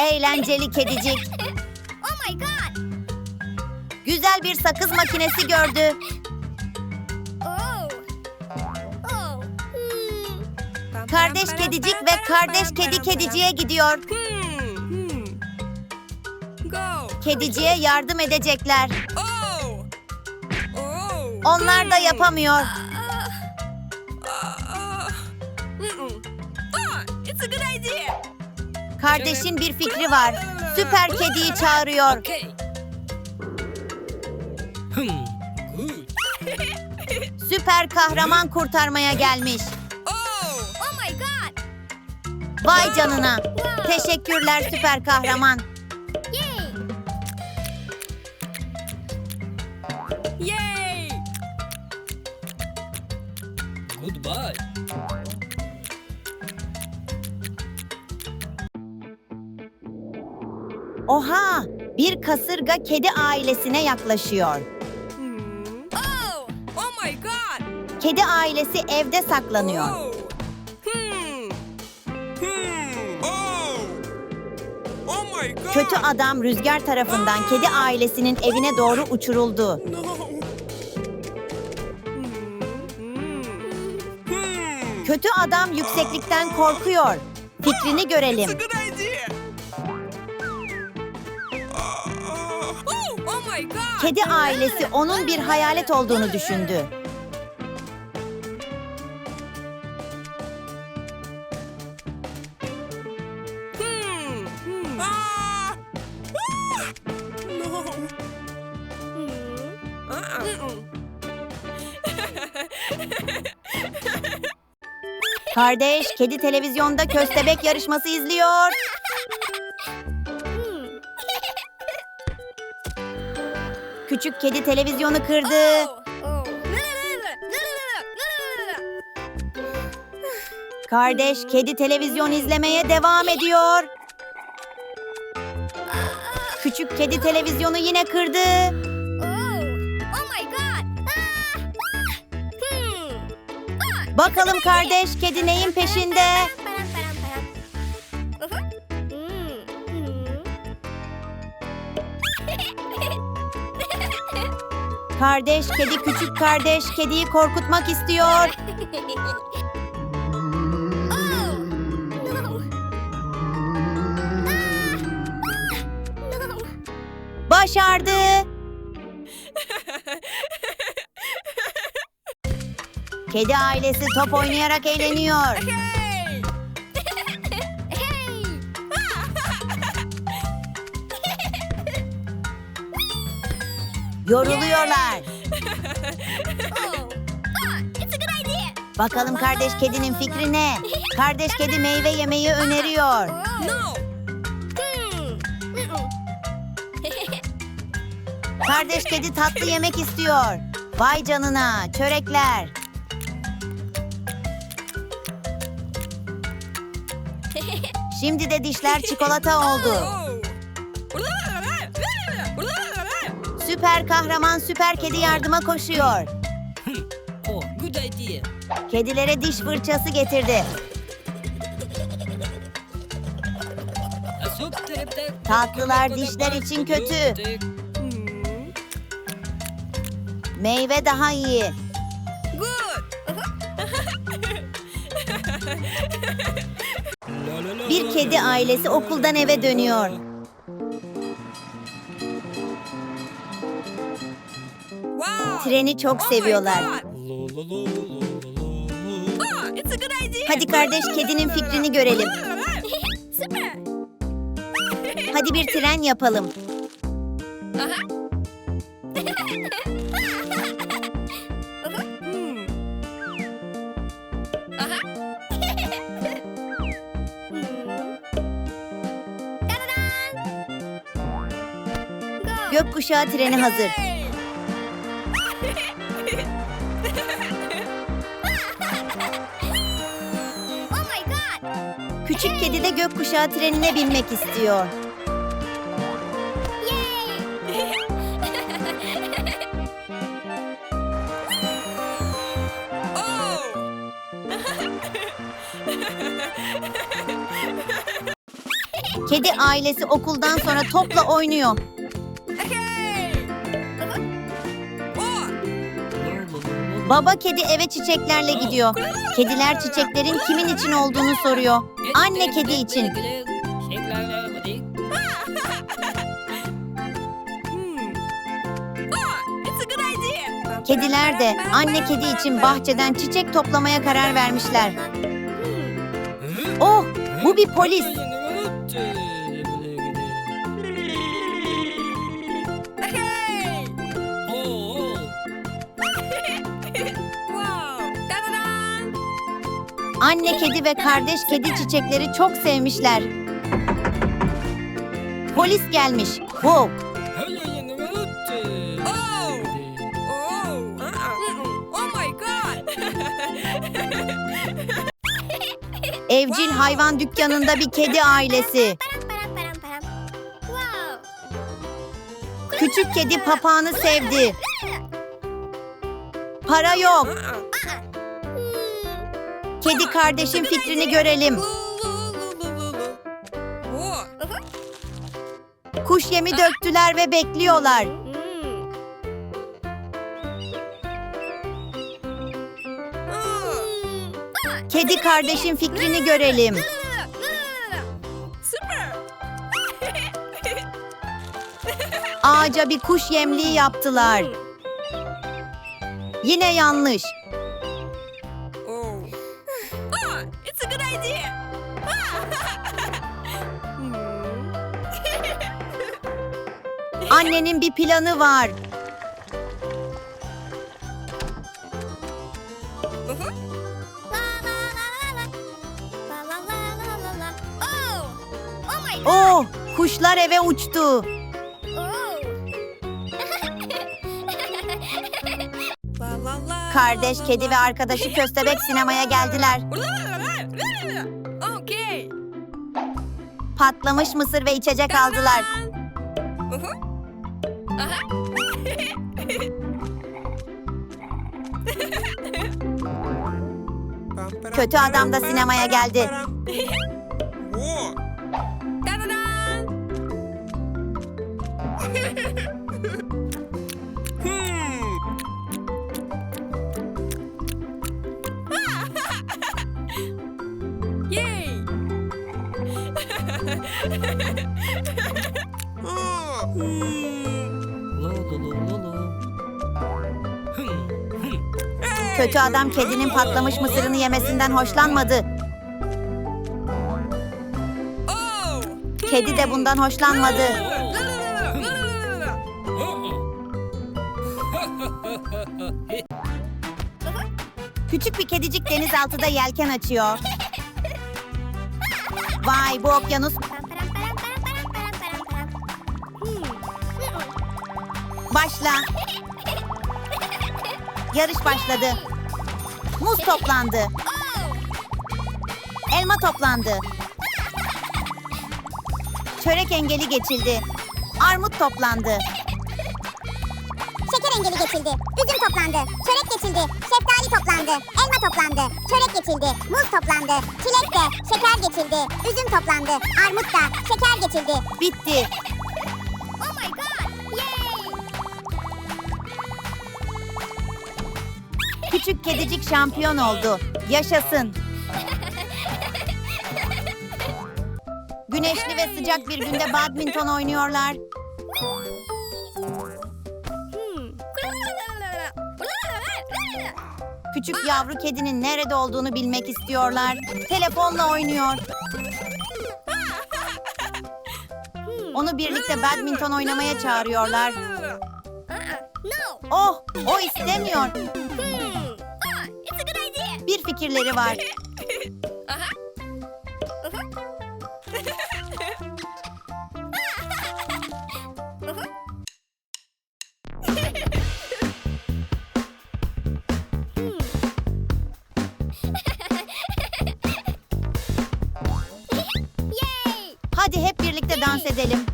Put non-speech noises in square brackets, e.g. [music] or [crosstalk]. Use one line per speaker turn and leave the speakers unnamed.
eğlenceli kedicik. [laughs]
Oh my god!
Güzel bir sakız makinesi gördü.
Oh. Oh. Hmm.
Kardeş kedicik ve kardeş kedi kediciye gidiyor.
Hmm, hmm. Go.
Kediciye yardım edecekler.
Oh. Oh.
Onlar da yapamıyor. Kardeşin bir fikri var. Süper kediyi çağırıyor.
Hmm. Good. [laughs]
Süper kahraman kurtarmaya gelmiş.
Oh.
Oh my god!
Vay canına. Teşekkürler süper kahraman.
Yay!
Yay.
Goodbye.
Oha! Bir kasırga kedi ailesine yaklaşıyor.
Hmm. Oh. Oh my god.
Kedi ailesi evde saklanıyor.
Oh. Hmm. Hmm. Oh. Oh my god.
Kötü adam rüzgar tarafından kedi ailesinin evine doğru uçuruldu.
No. Hmm. Hmm. Hmm.
Kötü adam yükseklikten korkuyor. Fikrini görelim. Kedi ailesi onun bir hayalet olduğunu düşündü. Kardeş kedi televizyonda köstebek yarışması izliyor. Küçük kedi televizyonu kırdı.
Oh. Oh.
Kardeş kedi televizyon izlemeye devam ediyor. Küçük kedi televizyonu yine kırdı.
Oh. Oh! Ah. Ah. Hmm.
Bakalım kardeş kedi neyin peşinde? [laughs] Kardeş kedi küçük kardeş kediyi korkutmak istiyor. Başardı. Kedi ailesi top oynayarak eğleniyor. Yoruluyorlar.
Oh! [laughs]
Bakalım kardeş kedinin fikri ne? Kardeş kedi meyve yemeyi öneriyor.
Oh! [laughs]
Kardeş kedi tatlı yemek istiyor. Vay canına çörekler. [laughs] Şimdi de dişler çikolata oldu. Süper kahraman süper kedi yardıma koşuyor. [laughs]
Oh, good idea.
Kedilere diş fırçası getirdi. Tatlılar dişler için kötü. Meyve daha iyi. [laughs] Bir kedi ailesi okuldan eve dönüyor.
A good idea.
Hadi kardeş kedinin fikrini görelim.
Süper! [laughs]
Hadi bir tren yapalım.
Go!
Gökkuşağı treni hazır.
Oh my god!
Küçük kedi de gökkuşağı trenine binmek istiyor. [laughs]
Oh. [laughs]
Kedi ailesi okuldan sonra topla oynuyor. Baba kedi eve çiçeklerle gidiyor. Kediler çiçeklerin kimin için olduğunu soruyor. Anne kedi için. Kediler de anne kedi için bahçeden çiçek toplamaya karar vermişler. Oh, bu bir polis. Anne kedi ve kardeş kedi çiçekleri çok sevmişler. Polis gelmiş.
God!
evcil hayvan dükkanında bir kedi ailesi. Küçük kedi papağanı sevdi. Para yok. Kedi kardeşin fikrini görelim. Kuş yemi döktüler ve bekliyorlar. Kedi kardeşin fikrini görelim. Ağaca bir kuş yemliği yaptılar. Yine yanlış. Annenin bir planı var.
Oh!
Kuşlar eve uçtu. Kardeş kedi ve arkadaşı köstebek sinemaya geldiler. Patlamış mısır ve içecek aldılar.
Aha.
Kötü adam da sinemaya geldi.
Da-da-dan.
Kötü adam kedinin patlamış mısırını yemesinden hoşlanmadı. Kedi de bundan hoşlanmadı. Küçük bir kedicik denizaltıda yelken açıyor. Vay bu okyanus başla. Yarış başladı. Muz toplandı. Elma toplandı. Çörek engeli geçildi. Armut toplandı.
Şeker engeli geçildi. Üzüm toplandı. Çörek geçildi. Şeftali toplandı. Elma toplandı. Çörek geçildi. Muz toplandı. Çilek de. Şeker geçildi. Üzüm toplandı. Armut da. Şeker geçildi.
Bitti. Küçük kedicik şampiyon oldu. Yaşasın. Güneşli ve sıcak bir günde badminton oynuyorlar. Küçük yavru kedinin nerede olduğunu bilmek istiyorlar. Telefonla oynuyor. Onu birlikte badminton oynamaya çağırıyorlar.
No!
Oh, o istemiyor. Bir fikirleri var. Hadi hep birlikte dans edelim.